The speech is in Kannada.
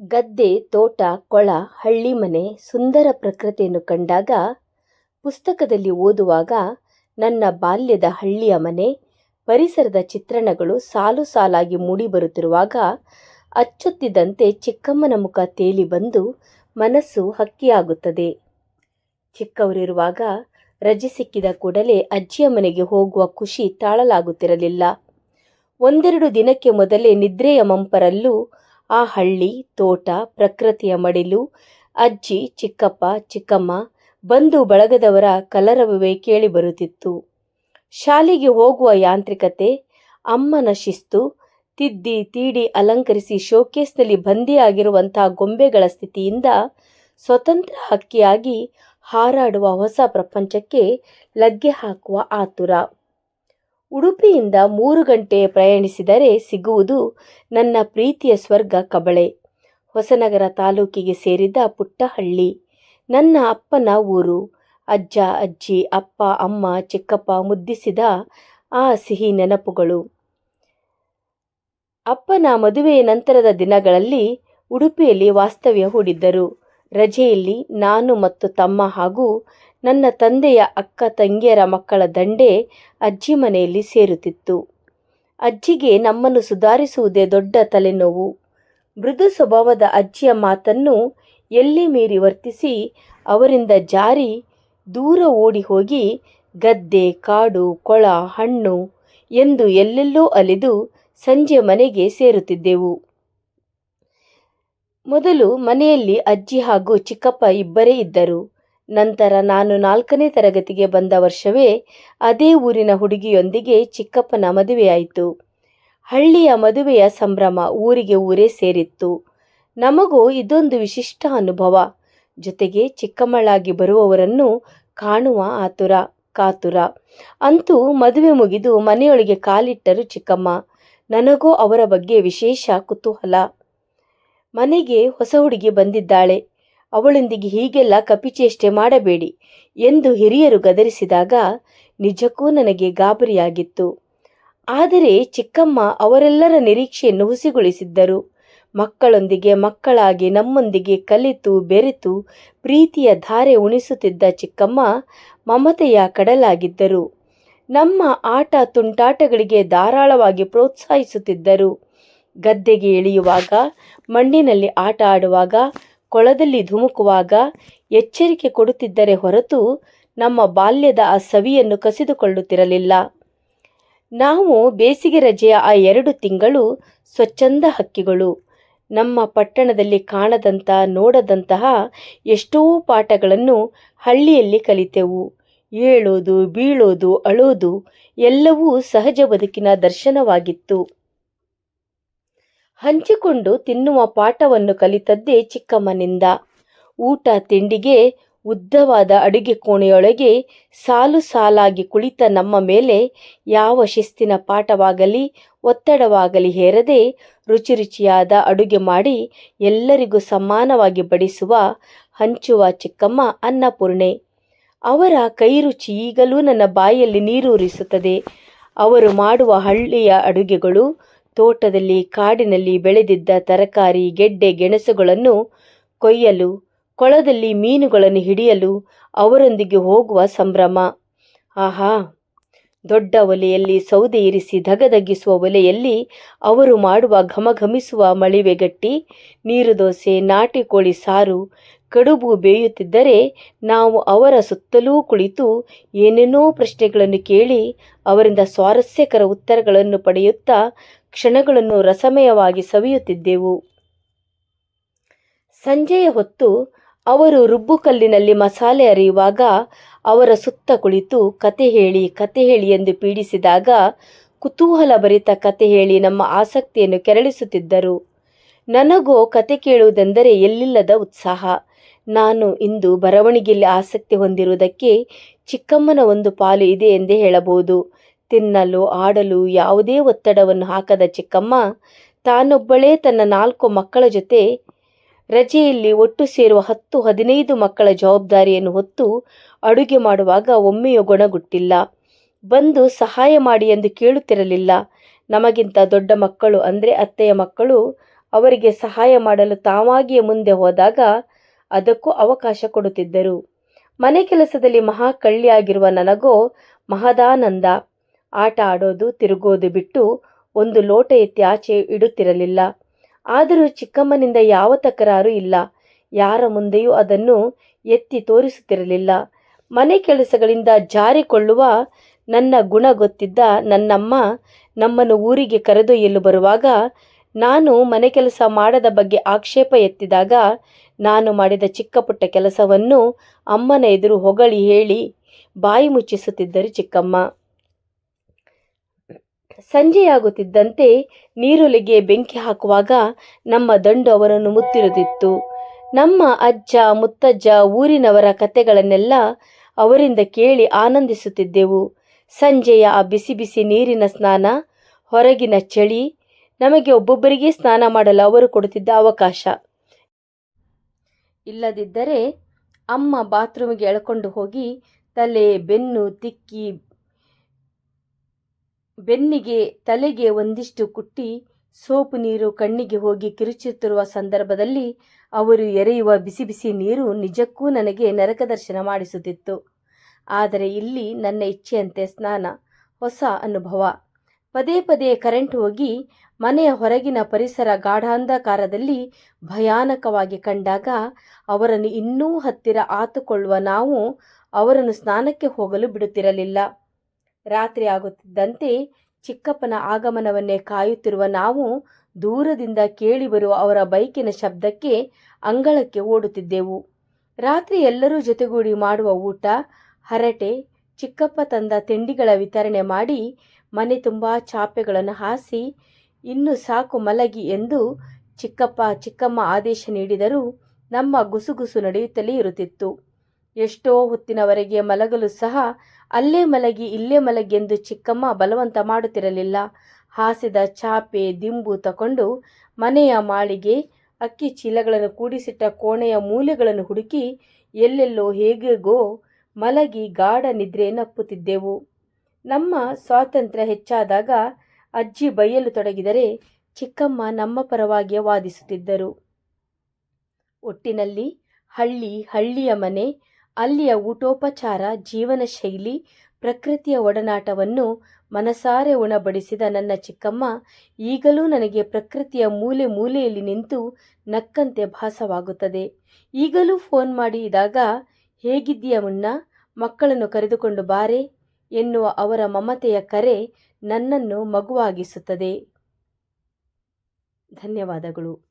ಗದ್ದೆ, ತೋಟ, ಕೊಳ, ಹಳ್ಳಿ ಮನೆ, ಸುಂದರ ಪ್ರಕೃತಿಯನ್ನು ಕಂಡಾಗ, ಪುಸ್ತಕದಲ್ಲಿ ಓದುವಾಗ ನನ್ನ ಬಾಲ್ಯದ ಹಳ್ಳಿಯ ಮನೆ, ಪರಿಸರದ ಚಿತ್ರಣಗಳು ಸಾಲು ಸಾಲಾಗಿ ಮೂಡಿಬರುತ್ತಿರುವಾಗ ಅಚ್ಚೊತ್ತಿದಂತೆ ಚಿಕ್ಕಮ್ಮನ ಮುಖ ತೇಲಿ ಬಂದು ಮನಸ್ಸು ಹಕ್ಕಿಯಾಗುತ್ತದೆ. ಚಿಕ್ಕವರಿರುವಾಗ ರಜೆ ಸಿಕ್ಕಿದ ಕೂಡಲೇ ಅಜ್ಜಿಯ ಮನೆಗೆ ಹೋಗುವ ಖುಷಿ ತಾಳಲಾಗುತ್ತಿರಲಿಲ್ಲ. ಒಂದೆರಡು ದಿನಕ್ಕೆ ಮೊದಲೇ ನಿದ್ರೆಯ ಮಂಪರಲ್ಲೂ ಆ ಹಳ್ಳಿ, ತೋಟ, ಪ್ರಕೃತಿಯ ಮಡಿಲು, ಅಜ್ಜಿ, ಚಿಕ್ಕಪ್ಪ, ಚಿಕ್ಕಮ್ಮ ಬಂಧು ಬಳಗದವರ ಕಲರವವೇ ಕೇಳಿಬರುತ್ತಿತ್ತು ಶಾಲೆಗೆ ಹೋಗುವ ಯಾಂತ್ರಿಕತೆ, ಅಮ್ಮನ ಶಿಸ್ತು, ತಿದ್ದಿ, ತೀಡಿ ಅಲಂಕರಿಸಿ ಶೋಕೇಸ್ನಲ್ಲಿ ಬಂದಿಯಾಗಿರುವಂತಹ ಗೊಂಬೆಗಳ ಸ್ಥಿತಿಯಿಂದ ಸ್ವತಂತ್ರ ಹಕ್ಕಿಯಾಗಿ ಹಾರಾಡುವ ಹೊಸ ಪ್ರಪಂಚಕ್ಕೆ ಲಗ್ಗೆ ಹಾಕುವ ಆತುರ. ಉಡುಪಿಯಿಂದ ಮೂರು ಗಂಟೆ ಪ್ರಯಾಣಿಸಿದರೆ ಸಿಗುವುದು ನನ್ನ ಪ್ರೀತಿಯ ಸ್ವರ್ಗ ಕಬಳೆ. ಹೊಸನಗರ ತಾಲೂಕಿಗೆ ಸೇರಿದ ಪುಟ್ಟಹಳ್ಳಿ. ನನ್ನ ಅಪ್ಪನ ಊರು. ಅಜ್ಜ, ಅಜ್ಜಿ, ಅಪ್ಪ, ಅಮ್ಮ, ಚಿಕ್ಕಪ್ಪ ಮುದ್ದಿಸಿದ ಆ ಸಿಹಿ ನೆನಪುಗಳು. ಅಪ್ಪನ ಮದುವೆಯ ನಂತರದ ದಿನಗಳಲ್ಲಿ ಉಡುಪಿಯಲ್ಲಿ ವಾಸ್ತವ್ಯ ಹೂಡಿದ್ದರು. ರಜೆಯಲ್ಲಿ ನಾನು ಮತ್ತು ತಮ್ಮ ಹಾಗೂ ನನ್ನ ತಂದೆಯ ಅಕ್ಕ ತಂಗಿಯರ ಮಕ್ಕಳ ದಂಡೆ ಅಜ್ಜಿ ಮನೆಯಲ್ಲಿ ಸೇರುತ್ತಿತ್ತು. ಅಜ್ಜಿಗೆ ನಮ್ಮನ್ನು ಸುಧಾರಿಸುವುದೇ ದೊಡ್ಡ ತಲೆನೋವು. ಮೃದು ಸ್ವಭಾವದ ಅಜ್ಜಿಯ ಮಾತನ್ನು ಎಲ್ಲಿ ಮೀರಿ ವರ್ತಿಸಿ ಅವರಿಂದ ಜಾರಿ ದೂರ ಓಡಿ ಹೋಗಿ, ಗದ್ದೆ, ಕಾಡು, ಕೊಳ, ಹಣ್ಣು ಎಂದು ಎಲ್ಲೆಲ್ಲೋ ಅಲೆದು ಸಂಜೆ ಮನೆಗೆ ಸೇರುತ್ತಿದ್ದೆವು. ಮೊದಲು ಮನೆಯಲ್ಲಿ ಅಜ್ಜಿ ಹಾಗೂ ಚಿಕ್ಕಪ್ಪ ಇಬ್ಬರೇ ಇದ್ದರು. ನಂತರ ನಾನು ನಾಲ್ಕನೇ ತರಗತಿಗೆ ಬಂದ ವರ್ಷವೇ ಅದೇ ಊರಿನ ಹುಡುಗಿಯೊಂದಿಗೆ ಚಿಕ್ಕಪ್ಪನ ಮದುವೆಯಾಯಿತು. ಹಳ್ಳಿಯ ಮದುವೆಯ ಸಂಭ್ರಮ ಊರಿಗೆ ಊರೇ ಸೇರಿತ್ತು. ನಮಗೂ ಇದೊಂದು ವಿಶಿಷ್ಟ ಅನುಭವ. ಜೊತೆಗೆ ಚಿಕ್ಕಮ್ಮಳಾಗಿ ಬರುವವರನ್ನು ಕಾಣುವ ಆತುರ, ಕಾತುರ. ಅಂತೂ ಮದುವೆ ಮುಗಿದು ಮನೆಯೊಳಗೆ ಕಾಲಿಟ್ಟರು ಚಿಕ್ಕಮ್ಮ. ನನಗೂ ಅವರ ಬಗ್ಗೆ ವಿಶೇಷ ಕುತೂಹಲ. ಮನೆಗೆ ಹೊಸ ಹುಡುಗಿ ಬಂದಿದ್ದಾಳೆ. ಅವಳೊಂದಿಗೆ ಹೀಗೆಲ್ಲ ಕಪಿಚೇಷ್ಟೆ ಮಾಡಬೇಡಿ ಎಂದು ಹಿರಿಯರು ಗದರಿಸಿದಾಗ ನಿಜಕ್ಕೂ ನನಗೆ ಗಾಬರಿಯಾಗಿತ್ತು. ಆದರೆ ಚಿಕ್ಕಮ್ಮ ಅವರೆಲ್ಲರ ನಿರೀಕ್ಷೆಯನ್ನು ಹುಸಿಗೊಳಿಸಿದ್ದರು. ಮಕ್ಕಳೊಂದಿಗೆ ಮಕ್ಕಳಾಗಿ ನಮ್ಮೊಂದಿಗೆ ಕಲಿತು ಬೆರೆತು ಪ್ರೀತಿಯ ಧಾರೆ ಉಣಿಸುತ್ತಿದ್ದ ಚಿಕ್ಕಮ್ಮ ಮಮತೆಯ ಕಡಲಾಗಿದ್ದರು. ನಮ್ಮ ಆಟ ತುಂಟಾಟಗಳಿಗೆ ಧಾರಾಳವಾಗಿ ಪ್ರೋತ್ಸಾಹಿಸುತ್ತಿದ್ದರು. ಗದ್ದೆಗೆ ಇಳಿಯುವಾಗ, ಮಣ್ಣಿನಲ್ಲಿ ಆಟ ಆಡುವಾಗ ಕೊಳದಲ್ಲಿ ಧುಮುಕುವಾಗ ಎಚ್ಚರಿಕೆ ಕೊಡುತ್ತಿದ್ದರೆ ಹೊರತು ನಮ್ಮ ಬಾಲ್ಯದ ಆ ಸವಿಯನ್ನು ಕಸಿದುಕೊಳ್ಳುತ್ತಿರಲಿಲ್ಲ. ನಾವು ಬೇಸಿಗೆ ರಜೆಯ ಆ ಎರಡು ತಿಂಗಳು ಸ್ವಚ್ಛಂದ ಹಕ್ಕಿಗಳು. ನಮ್ಮ ಪಟ್ಟಣದಲ್ಲಿ ಕಾಣದಂಥ, ನೋಡದಂತಹ ಎಷ್ಟೋ ಪಾಠಗಳನ್ನು ಹಳ್ಳಿಯಲ್ಲಿ ಕಲಿತೆವು. ಏಳೋದು, ಬೀಳೋದು, ಅಳೋದು ಎಲ್ಲವೂ ಸಹಜ ಬದುಕಿನ ದರ್ಶನವಾಗಿತ್ತು. ಹಂಚಿಕೊಂಡು ತಿನ್ನುವ ಪಾಠವನ್ನು ಕಲಿತದ್ದೇ ಚಿಕ್ಕಮ್ಮನಿಂದ. ಊಟ ತಿಂಡಿಗೆ ಉದ್ದವಾದ ಅಡುಗೆ ಕೋಣೆಯೊಳಗೆ ಸಾಲು ಸಾಲಾಗಿ ಕುಳಿತ ನಮ್ಮ ಮೇಲೆ ಯಾವ ಶಿಸ್ತಿನ ಪಾಠವಾಗಲಿ ಒತ್ತಡವಾಗಲಿ ಹೇರದೆ ರುಚಿ ರುಚಿಯಾದ ಅಡುಗೆ ಮಾಡಿ ಎಲ್ಲರಿಗೂ ಸಮಾನವಾಗಿ ಬಡಿಸುವ ಹಂಚುವ ಚಿಕ್ಕಮ್ಮ ಅನ್ನಪೂರ್ಣೆ. ಅವರ ಕೈ ರುಚಿ ಈಗಲೂ ನನ್ನ ಬಾಯಲ್ಲಿ ನೀರೂರಿಸುತ್ತದೆ. ಅವರು ಮಾಡುವ ಹಳ್ಳಿಯ ಅಡುಗೆಗಳು ತೋಟದಲ್ಲಿ, ಕಾಡಿನಲ್ಲಿ ಬೆಳೆದಿದ್ದ ತರಕಾರಿ, ಗೆಡ್ಡೆ, ಗೆಣಸುಗಳನ್ನು ಕೊಯ್ಯಲು, ಕೊಳದಲ್ಲಿ ಮೀನುಗಳನ್ನು ಹಿಡಿಯಲು ಅವರೊಂದಿಗೆ ಹೋಗುವ ಸಂಭ್ರಮ. ಆಹಾ! ದೊಡ್ಡ ಒಲೆಯಲ್ಲಿ ಸೌದೆ ಇರಿಸಿ ಧಗಧಗಿಸುವ ಒಲೆಯಲ್ಲಿ ಅವರು ಮಾಡುವ ಘಮಘಮಿಸುವ ಮಳಿವೆಗಟ್ಟಿ ನೀರು ದೋಸೆ, ನಾಟಿ ಕೋಳಿ ಸಾರು ಕಡುಬು ಬೇಯುತ್ತಿದ್ದರೆ ನಾವು ಅವರ ಸುತ್ತಲೂ ಕುಳಿತು ಏನೇನೋ ಪ್ರಶ್ನೆಗಳನ್ನು ಕೇಳಿ ಅವರಿಂದ ಸ್ವಾರಸ್ಯಕರ ಉತ್ತರಗಳನ್ನು ಪಡೆಯುತ್ತಾ ಕ್ಷಣಗಳನ್ನು ರಸಮಯವಾಗಿ ಸವಿಯುತ್ತಿದ್ದೆವು. ಸಂಜೆಯ ಹೊತ್ತು ಅವರು ರುಬ್ಬುಕಲ್ಲಿನಲ್ಲಿ ಮಸಾಲೆ ಅರಿಯುವಾಗ ಅವರ ಸುತ್ತ ಕುಳಿತು ಕತೆ ಹೇಳಿ ಕತೆ ಹೇಳಿ ಎಂದು ಪೀಡಿಸಿದಾಗ ಕುತೂಹಲ ಭರಿತ ಕತೆ ಹೇಳಿ ನಮ್ಮ ಆಸಕ್ತಿಯನ್ನು ಕೆರಳಿಸುತ್ತಿದ್ದರು. ನನಗೋ ಕತೆ ಕೇಳುವುದೆಂದರೆ ಎಲ್ಲಿಲ್ಲದ ಉತ್ಸಾಹ. ನಾನು ಇಂದು ಬರವಣಿಗೆಯಲ್ಲಿ ಆಸಕ್ತಿ ಹೊಂದಿರುವುದಕ್ಕೆ ಚಿಕ್ಕಮ್ಮನ ಒಂದು ಪಾಲು ಇದೆ ಎಂದೇ ಹೇಳಬಹುದು. ತಿನ್ನಲು, ಆಡಲು ಯಾವುದೇ ಒತ್ತಡವನ್ನು ಹಾಕದ ಚಿಕ್ಕಮ್ಮ ತಾನೊಬ್ಬಳೇ ತನ್ನ ನಾಲ್ಕು ಮಕ್ಕಳ ಜೊತೆ ರಜೆಯಲ್ಲಿ ಒಟ್ಟು ಸೇರುವ ಹತ್ತು ಹದಿನೈದು ಮಕ್ಕಳ ಜವಾಬ್ದಾರಿಯನ್ನು ಹೊತ್ತು ಅಡುಗೆ ಮಾಡುವಾಗ ಒಮ್ಮೆಯೂ ಗೊಣಗುಟ್ಟಿಲ್ಲ. ಬಂದು ಸಹಾಯ ಮಾಡಿ ಎಂದು ಕೇಳುತ್ತಿರಲಿಲ್ಲ. ನಮಗಿಂತ ದೊಡ್ಡ ಮಕ್ಕಳು ಅಂದರೆ ಅತ್ತೆಯ ಮಕ್ಕಳು ಅವರಿಗೆ ಸಹಾಯ ಮಾಡಲು ತಾವಾಗಿಯೇ ಮುಂದೆ ಹೋದಾಗ ಅದಕ್ಕೂ ಅವಕಾಶ ಕೊಡುತ್ತಿದ್ದರು. ಮನೆ ಕೆಲಸದಲ್ಲಿ ಮಹಾ ಕಳ್ಳಿಯಾಗಿರುವ ನನಗೋ ಮಹದಾನಂದ, ಆಟ ಆಡೋದು, ತಿರುಗೋದು ಬಿಟ್ಟು ಒಂದು ಲೋಟ ಎತ್ತಿ ಆಚೆ ಇಡುತ್ತಿರಲಿಲ್ಲ. ಆದರೂ ಚಿಕ್ಕಮ್ಮನಿಂದ ಯಾವ ತಕರಾರು ಇಲ್ಲ. ಯಾರ ಮುಂದೆಯೂ ಅದನ್ನು ಎತ್ತಿ ತೋರಿಸುತ್ತಿರಲಿಲ್ಲ. ಮನೆ ಕೆಲಸಗಳಿಂದ ಜಾರಿಕೊಳ್ಳುವ ನನ್ನ ಗುಣ ಗೊತ್ತಿದ್ದ ನನ್ನಮ್ಮ ನಮ್ಮನ್ನು ಊರಿಗೆ ಕರೆದೊಯ್ಯಲು ಬರುವಾಗ ನಾನು ಮನೆ ಕೆಲಸ ಮಾಡದ ಬಗ್ಗೆ ಆಕ್ಷೇಪ ಎತ್ತಿದಾಗ ನಾನು ಮಾಡಿದ ಚಿಕ್ಕ ಪುಟ್ಟ ಕೆಲಸವನ್ನು ಅಮ್ಮನ ಎದುರು ಹೊಗಳಿ ಹೇಳಿ ಬಾಯಿ ಮುಚ್ಚಿಸುತ್ತಿದ್ದರು ಚಿಕ್ಕಮ್ಮ. ಸಂಜೆಯಾಗುತ್ತಿದ್ದಂತೆ ನೀರುಲಿಗೆ ಬೆಂಕಿ ಹಾಕುವಾಗ ನಮ್ಮ ದಂಡು ಅವರನ್ನು ಮುತ್ತಿರುತ್ತಿತ್ತು. ನಮ್ಮ ಅಜ್ಜ, ಮುತ್ತಜ್ಜ ಊರಿನವರ ಕತೆಗಳನ್ನೆಲ್ಲ ಅವರಿಂದ ಕೇಳಿ ಆನಂದಿಸುತ್ತಿದ್ದೆವು. ಸಂಜೆಯ ಆ ಬಿಸಿ ಬಿಸಿ ನೀರಿನ ಸ್ನಾನ, ಹೊರಗಿನ ಚಳಿ ನಮಗೆ ಒಬ್ಬೊಬ್ಬರಿಗೆ ಸ್ನಾನ ಮಾಡಲು ಅವರು ಕೊಡುತ್ತಿದ್ದ ಅವಕಾಶ. ಇಲ್ಲದಿದ್ದರೆ ಅಮ್ಮ ಬಾತ್ರೂಮಿಗೆ ಎಳ್ಕೊಂಡು ಹೋಗಿ ತಲೆ, ಬೆನ್ನು ತಿಕ್ಕಿ, ಬೆನ್ನಿಗೆ, ತಲೆಗೆ ಒಂದಿಷ್ಟು ಕುಟ್ಟಿ, ಸೋಪು ನೀರು ಕಣ್ಣಿಗೆ ಹೋಗಿ ಕಿರುಚುತ್ತಿರುವ ಸಂದರ್ಭದಲ್ಲಿ ಅವರು ಎರೆಯುವ ಬಿಸಿ ಬಿಸಿ ನೀರು ನಿಜಕ್ಕೂ ನನಗೆ ನರಕ ದರ್ಶನ ಮಾಡಿಸುತ್ತಿತ್ತು. ಆದರೆ ಇಲ್ಲಿ ನನ್ನ ಇಚ್ಛೆಯಂತೆ ಸ್ನಾನ, ಹೊಸ ಅನುಭವ. ಪದೇ ಪದೇ ಕರೆಂಟ್ ಹೋಗಿ ಮನೆಯ ಹೊರಗಿನ ಪರಿಸರ ಗಾಢಾಂಧಕಾರದಲ್ಲಿ ಭಯಾನಕವಾಗಿ ಕಂಡಾಗ ಅವರನ್ನು ಇನ್ನೂ ಹತ್ತಿರ ಆತುಕೊಳ್ಳುವ ನಾವು ಅವರನ್ನು ಸ್ನಾನಕ್ಕೆ ಹೋಗಲು ಬಿಡುತ್ತಿರಲಿಲ್ಲ. ರಾತ್ರಿ ಆಗುತ್ತಿದ್ದಂತೆ ಚಿಕ್ಕಪ್ಪನ ಆಗಮನವನ್ನೇ ಕಾಯುತ್ತಿರುವ ನಾವು ದೂರದಿಂದ ಕೇಳಿಬರುವ ಅವರ ಬೈಕಿನ ಶಬ್ದಕ್ಕೆ ಅಂಗಳಕ್ಕೆ ಓಡುತ್ತಿದ್ದೆವು. ರಾತ್ರಿ ಎಲ್ಲರೂ ಜೊತೆಗೂಡಿ ಮಾಡುವ ಊಟ, ಹರಟೆ, ಚಿಕ್ಕಪ್ಪ ತಂದ ತಿಂಡಿಗಳ ವಿತರಣೆ ಮಾಡಿ ಮನೆ ತುಂಬ ಚಾಪೆಗಳನ್ನು ಹಾಸಿ ಇನ್ನು ಸಾಕು ಮಲಗಿ ಎಂದು ಚಿಕ್ಕಪ್ಪ ಚಿಕ್ಕಮ್ಮ ಆದೇಶ ನೀಡಿದರೂ ನಮ್ಮ ಗುಸುಗುಸು ನಡೆಯುತ್ತಲೇ ಇರುತ್ತಿತ್ತು. ಎಷ್ಟೋ ಹೊತ್ತಿನವರೆಗೆ ಮಲಗಲು ಸಹ ಅಲ್ಲೇ ಮಲಗಿ ಇಲ್ಲೇ ಮಲಗಿ ಎಂದು ಚಿಕ್ಕಮ್ಮ ಬಲವಂತ ಮಾಡುತ್ತಿರಲಿಲ್ಲ. ಹಾಸಿದ ಚಾಪೆ, ದಿಂಬು ತಕೊಂಡು ಮನೆಯ ಮಾಳಿಗೆ ಅಕ್ಕಿ ಚೀಲಗಳನ್ನು ಕೂಡಿಸಿಟ್ಟ ಕೋಣೆಯ ಮೂಲೆಗಳನ್ನು ಹುಡುಕಿ ಎಲ್ಲೆಲ್ಲೋ ಹೇಗೆಗೋ ಮಲಗಿ ಗಾಢ ನಿದ್ರೆಯನ್ನಪ್ಪುತ್ತಿದ್ದೆವು. ನಮ್ಮ ಸ್ವಾತಂತ್ರ್ಯ ಹೆಚ್ಚಾದಾಗ ಅಜ್ಜಿ ಬೈಯಲು ತೊಡಗಿದರೆ ಚಿಕ್ಕಮ್ಮ ನಮ್ಮ ಪರವಾಗಿಯೇ ವಾದಿಸುತ್ತಿದ್ದರು. ಒಟ್ಟಿನಲ್ಲಿ ಹಳ್ಳಿ ಹಳ್ಳಿಯ ಮನೆ, ಅಲ್ಲಿಯ ಊಟೋಪಚಾರ, ಜೀವನ ಶೈಲಿ, ಪ್ರಕೃತಿಯ ಒಡನಾಟವನ್ನು ಮನಸಾರೆ ಉಣಬಡಿಸಿದ ನನ್ನ ಚಿಕ್ಕಮ್ಮ ಈಗಲೂ ನನಗೆ ಪ್ರಕೃತಿಯ ಮೂಲೆ ಮೂಲೆಯಲ್ಲಿ ನಿಂತು ನಕ್ಕಂತೆ ಭಾಸವಾಗುತ್ತದೆ. ಈಗಲೂ ಫೋನ್ ಮಾಡಿದಾಗ ಹೇಗಿದ್ದೀಯ ಮುನ್ನ? ಮಕ್ಕಳನ್ನು ಕರೆದುಕೊಂಡು ಬಾರೆ ಎನ್ನುವ ಅವರ ಮಮತೆಯ ಕರೆ ನನ್ನನ್ನು ಮಗುವಾಗಿಸುತ್ತದೆ. ಧನ್ಯವಾದಗಳು.